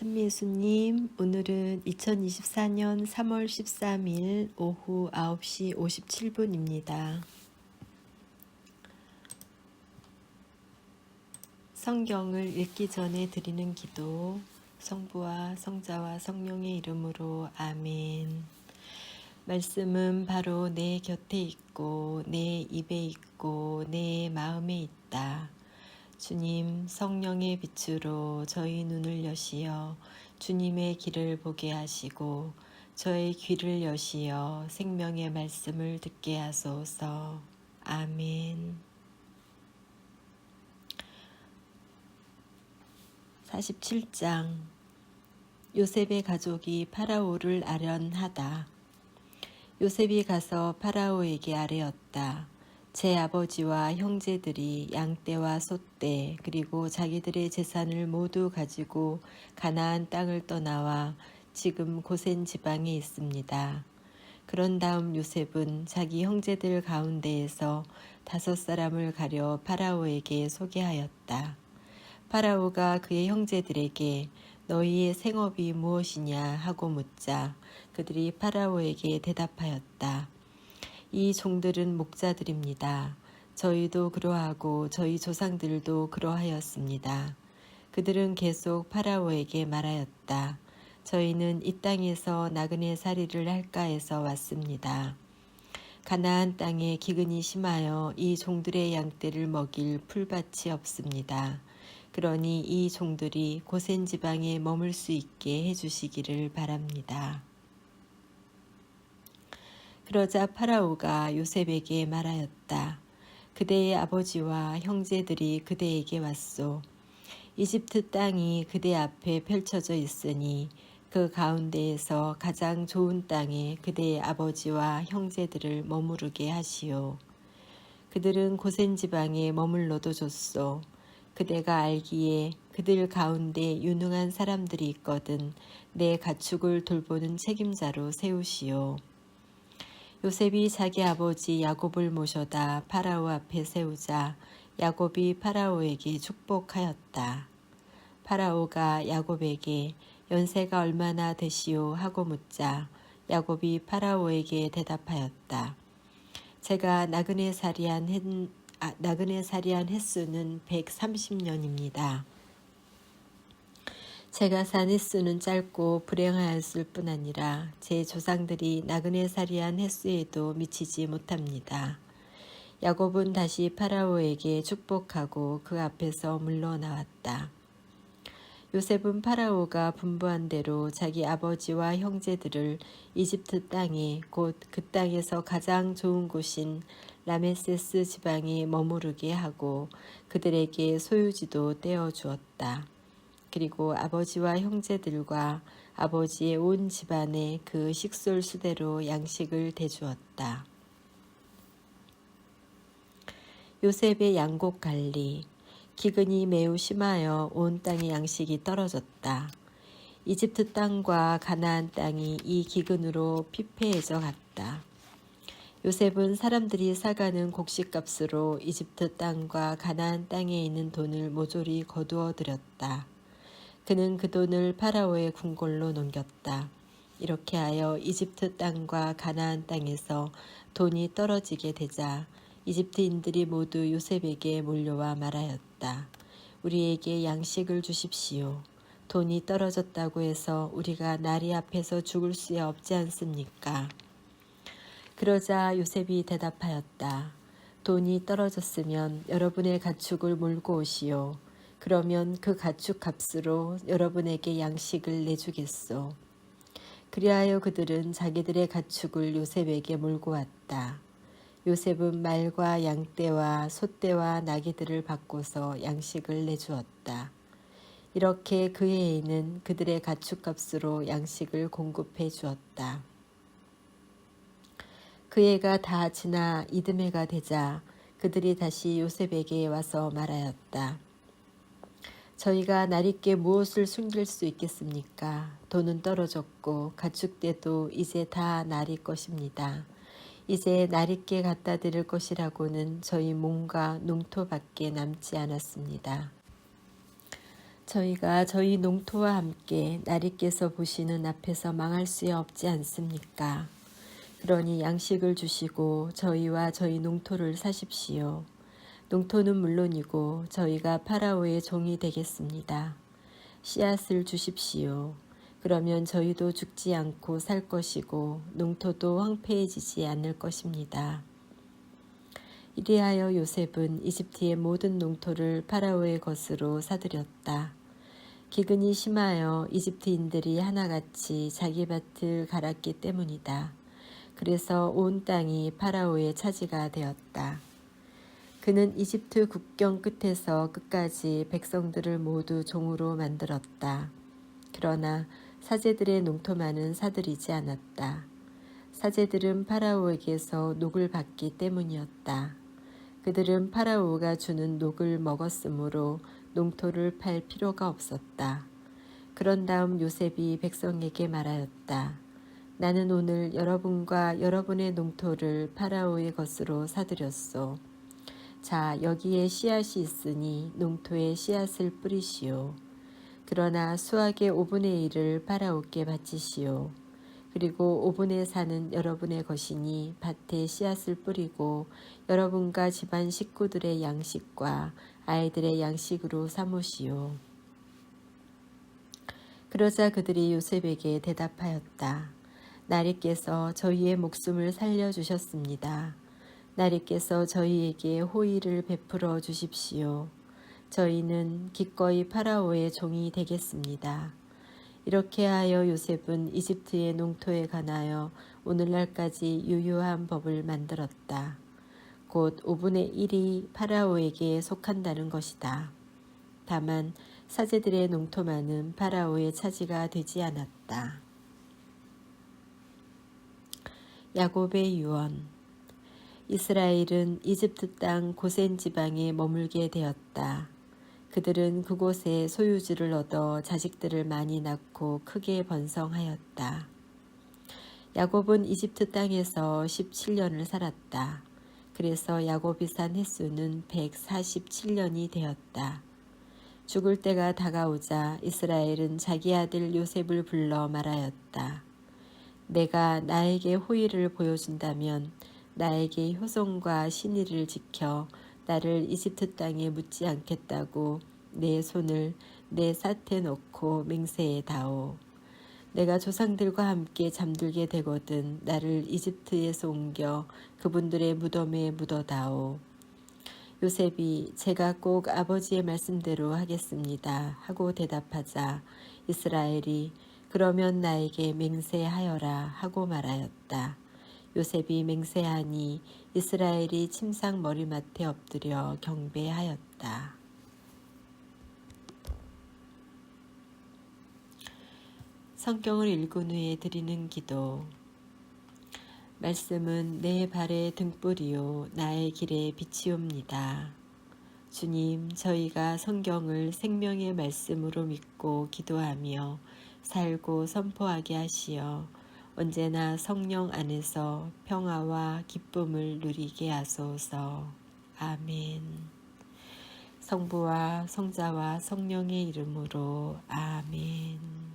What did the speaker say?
천미수님, 오늘은 2024년 3월 13일 오후 9시 57분입니다. 성경을 읽기 전에 드리는 기도, 성부와 성자와 성령의 이름으로 아멘. 말씀은 바로 내 곁에 있고, 내 입에 있고, 내 마음에 있다. 주님 성령의 빛으로 저희 눈을 여시어 주님의 길을 보게 하시고 저의 귀를 여시어 생명의 말씀을 듣게 하소서. 아멘. 47장 요셉의 가족이 파라오를 아련하다. 요셉이 가서 파라오에게 아뢰었다. 제 아버지와 형제들이 양떼와 소떼 그리고 자기들의 재산을 모두 가지고 가나안 땅을 떠나와 지금 고센 지방에 있습니다. 그런 다음 요셉은 자기 형제들 가운데에서 다섯 사람을 가려 파라오에게 소개하였다. 파라오가 그의 형제들에게 너희의 생업이 무엇이냐 하고 묻자 그들이 파라오에게 대답하였다. 이 종들은 목자들입니다. 저희도 그러하고 저희 조상들도 그러하였습니다. 그들은 계속 파라오에게 말하였다. 저희는 이 땅에서 나그네 살이를 할까 해서 왔습니다. 가나안 땅에 기근이 심하여 이 종들의 양떼를 먹일 풀밭이 없습니다. 그러니 이 종들이 고센 지방에 머물 수 있게 해주시기를 바랍니다. 그러자 파라오가 요셉에게 말하였다. 그대의 아버지와 형제들이 그대에게 왔소. 이집트 땅이 그대 앞에 펼쳐져 있으니 그 가운데에서 가장 좋은 땅에 그대의 아버지와 형제들을 머무르게 하시오. 그들은 고센 지방에 머물러도 좋소. 그대가 알기에 그들 가운데 유능한 사람들이 있거든 내 가축을 돌보는 책임자로 세우시오. 요셉이 자기 아버지 야곱을 모셔다 파라오 앞에 세우자 야곱이 파라오에게 축복하였다. 파라오가 야곱에게 연세가 얼마나 되시오 하고 묻자 야곱이 파라오에게 대답하였다. 제가 나그네 살이한 햇, 아, 나그네 살이한 횟수는 130년입니다. 제가 산 횟수는 짧고 불행하였을 뿐 아니라 제 조상들이 나그네 살이한 횟수에도 미치지 못합니다. 야곱은 다시 파라오에게 축복하고 그 앞에서 물러나왔다. 요셉은 파라오가 분부한 대로 자기 아버지와 형제들을 이집트 땅에 곧 그 땅에서 가장 좋은 곳인 라메세스 지방에 머무르게 하고 그들에게 소유지도 떼어 주었다. 그리고 아버지와 형제들과 아버지의 온 집안에 그 식솔 수대로 양식을 대주었다. 요셉의 양곡 관리 기근이 매우 심하여 온 땅의 양식이 떨어졌다. 이집트 땅과 가나안 땅이 이 기근으로 피폐해져 갔다. 요셉은 사람들이 사가는 곡식값으로 이집트 땅과 가나안 땅에 있는 돈을 모조리 거두어 들였다. 그는 그 돈을 파라오의 궁궐로 넘겼다. 이렇게 하여 이집트 땅과 가나안 땅에서 돈이 떨어지게 되자 이집트인들이 모두 요셉에게 몰려와 말하였다. 우리에게 양식을 주십시오. 돈이 떨어졌다고 해서 우리가 나리 앞에서 죽을 수 없지 않습니까? 그러자 요셉이 대답하였다. 돈이 떨어졌으면 여러분의 가축을 몰고 오시오. 그러면 그 가축 값으로 여러분에게 양식을 내주겠소. 그리하여 그들은 자기들의 가축을 요셉에게 몰고 왔다. 요셉은 말과 양떼와 소떼와 나귀들을 바꿔서 양식을 내주었다. 이렇게 그 해에는 그들의 가축값으로 양식을 공급해 주었다. 그 해가 다 지나 이듬해가 되자 그들이 다시 요셉에게 와서 말하였다. 저희가 나리께 무엇을 숨길 수 있겠습니까? 돈은 떨어졌고 가축대도 이제 다 나리 것입니다. 이제 나리께 갖다 드릴 것이라고는 저희 몸과 농토밖에 남지 않았습니다. 저희가 저희 농토와 함께 나리께서 보시는 앞에서 망할 수 없지 않습니까? 그러니 양식을 주시고 저희와 저희 농토를 사십시오. 농토는 물론이고 저희가 파라오의 종이 되겠습니다. 씨앗을 주십시오. 그러면 저희도 죽지 않고 살 것이고 농토도 황폐해지지 않을 것입니다. 이리하여 요셉은 이집트의 모든 농토를 파라오의 것으로 사들였다. 기근이 심하여 이집트인들이 하나같이 자기 밭을 갈았기 때문이다. 그래서 온 땅이 파라오의 차지가 되었다. 그는 이집트 국경 끝에서 끝까지 백성들을 모두 종으로 만들었다. 그러나 사제들의 농토만은 사들이지 않았다. 사제들은 파라오에게서 녹을 받기 때문이었다. 그들은 파라오가 주는 녹을 먹었으므로 농토를 팔 필요가 없었다. 그런 다음 요셉이 백성에게 말하였다. 나는 오늘 여러분과 여러분의 농토를 파라오의 것으로 사들였소. 자, 여기에 씨앗이 있으니 농토에 씨앗을 뿌리시오. 그러나 수학의 5분의 1을 파라오께 바치시오. 그리고 5분의 4는 여러분의 것이니 밭에 씨앗을 뿌리고 여러분과 집안 식구들의 양식과 아이들의 양식으로 삼으시오. 그러자 그들이 요셉에게 대답하였다. 나리께서 저희의 목숨을 살려주셨습니다. 나리께서 저희에게 호의를 베풀어 주십시오. 저희는 기꺼이 파라오의 종이 되겠습니다. 이렇게 하여 요셉은 이집트의 농토에 관하여 오늘날까지 유효한 법을 만들었다. 곧 5분의 1이 파라오에게 속한다는 것이다. 다만 사제들의 농토만은 파라오의 차지가 되지 않았다. 야곱의 유언 이스라엘은 이집트 땅 고센 지방에 머물게 되었다. 그들은 그곳에 소유지를 얻어 자식들을 많이 낳고 크게 번성하였다. 야곱은 이집트 땅에서 17년을 살았다. 그래서 야곱이 산 횟수는 147년이 되었다. 죽을 때가 다가오자 이스라엘은 자기 아들 요셉을 불러 말하였다. 내가 나에게 호의를 보여준다면 나에게 효성과 신의를 지켜 나를 이집트 땅에 묻지 않겠다고 내 손을 내 사태 놓고 맹세해 다오. 내가 조상들과 함께 잠들게 되거든 나를 이집트에서 옮겨 그분들의 무덤에 묻어다오. 요셉이 제가 꼭 아버지의 말씀대로 하겠습니다 하고 대답하자 이스라엘이 그러면 나에게 맹세하여라 하고 말하였다. 요셉이 맹세하니 이스라엘이 침상 머리맡에 엎드려 경배하였다. 성경을 읽은 후에 드리는 기도. 말씀은 내 발의 등불이요 나의 길에 빛이옵니다. 주님, 저희가 성경을 생명의 말씀으로 믿고 기도하며 살고 선포하게 하시어 언제나 성령 안에서 평화와 기쁨을 누리게 하소서. 아멘. 성부와 성자와 성령의 이름으로 아멘.